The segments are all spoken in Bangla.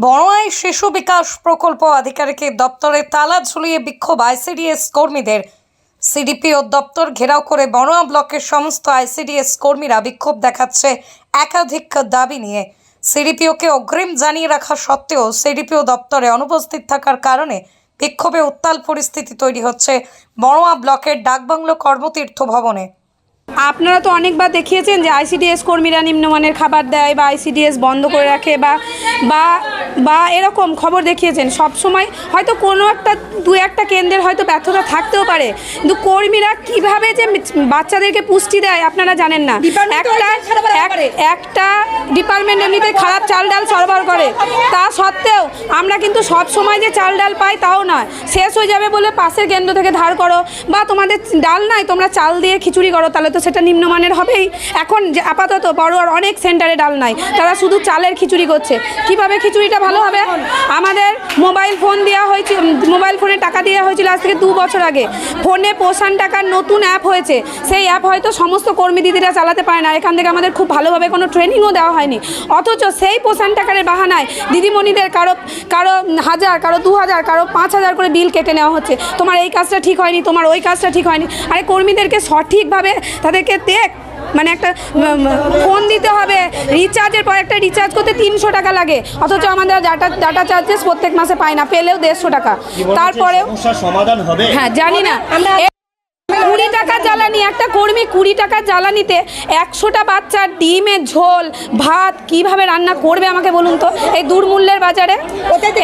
বড়াই শিশু বিকাশ প্রকল্প আধিকারিকের দপ্তরে তালা ঝুলিয়ে বিক্ষোভ আইসিডিএস কর্মীদের। সিডিপিও দপ্তর ঘেরাও করে বড়োয়া ব্লকের সমস্ত আইসিডিএস কর্মীরা বিক্ষোভ দেখাচ্ছে একাধিক দাবি নিয়ে। সিডিপিওকে অগ্রিম জানিয়ে রাখা সত্ত্বেও সিডিপিও দপ্তরে অনুপস্থিত থাকার কারণে বিক্ষোভে উত্তাল পরিস্থিতি তৈরি হচ্ছে বড়োয়া ব্লকের ডাকবাংলো কর্মতীর্থ ভবনে। আপনারা তো অনেকবার দেখিয়েছেন যে আইসিডিএস কর্মীরা নিম্নমানের খাবার দেয় বা আইসিডিএস বন্ধ করে রাখে বা বা বা এরকম খবর দেখিয়েছেন। সব সময় হয়তো কোনো একটা দু একটা কেন্দ্রের হয়তো ব্যর্থতা থাকতেও পারে। কিন্তু কর্মীরা কীভাবে যে বাচ্চাদেরকে পুষ্টি দেয় আপনারা জানেন না। একটা একটা ডিপার্টমেন্ট এমনিতে খারাপ চাল ডাল সরবরাহ করে। তা সত্ত্বেও আমরা কিন্তু সব সময় যে চাল ডাল পাই তাও নয়। শেষ হয়ে যাবে বলে পাশের কেন্দ্র থেকে ধার করো বা তোমাদের ডাল নাই তোমরা চাল দিয়ে খিচুড়ি করো তাহলে তো সেটা নিম্নমানের হবেই। এখন যে আপাতত বড় আর অনেক সেন্টারে ডাল নাই। তারা শুধু চালের খিচুড়ি করছে। কীভাবে খিচুড়িটা ভালো হবে? আমাদের মোবাইল ফোন দেওয়া হয়েছে মোবাইল ফোনে টাকা দেওয়া হয়েছিল আজ থেকে দু বছর আগে। ফোনে পোষণ টাকার নতুন অ্যাপ হয়েছে। সেই অ্যাপ হয়তো সমস্ত কর্মী দিদিরা চালাতে পারে না। এখান থেকে আমাদের খুব ভালোভাবে কোনো ট্রেনিংও দেওয়া হয়নি। অথচ সেই পোষণ টাকার বাহানায় দিদিমণিদের কারও কারও হাজার, কারও দু হাজার, কারও পাঁচ হাজার করে বিল কেটে নেওয়া হচ্ছে। তোমার এই কাজটা ঠিক হয়নি, তোমার ওই কাজটা ঠিক হয়নি। আরে কর্মীদেরকে সঠিকভাবে তাদেরকে দেখ মানে একটা ফোন দিতে হবে রিচার্জের পর একটা রিচার্জ করতে তিনশো টাকা লাগে। অথচ আমাদের ডাটা ডাটা চার্জেস প্রত্যেক মাসে পায় না পেলেও দেড়শো টাকা। তারপরেও সমাধান হবে? হ্যাঁ জানি না। কুড়ি টাকা জ্বালানি একটা কর্মী কুড়ি টাকা জ্বালানিতে একশোটা বাচ্চার ডিমের ঝোল ভাত কীভাবে রান্না করবে আমাকে বলুন তো? এই দুর্মূল্যের বাজারে।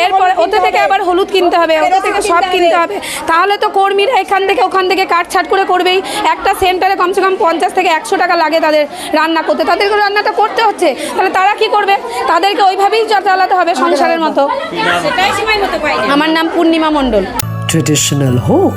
এরপরে ওতে থেকে আবার হলুদ কিনতে হবে ওতে থেকে সব কিনতে হবে। তাহলে তো কর্মীরা এখান থেকে ওখান থেকে কাটছাট করে করবেই। একটা সেন্টারে কমসে কম পঞ্চাশ থেকে একশো টাকা লাগে তাদের রান্না করতে। তাদেরকে রান্নাটা করতে হচ্ছে। তাহলে তারা কি করবে? তাদেরকে ওইভাবেই চালাতে হবে সংসারের মতো। আমার নাম পূর্ণিমা মণ্ডল। ট্রেডিশনাল হোক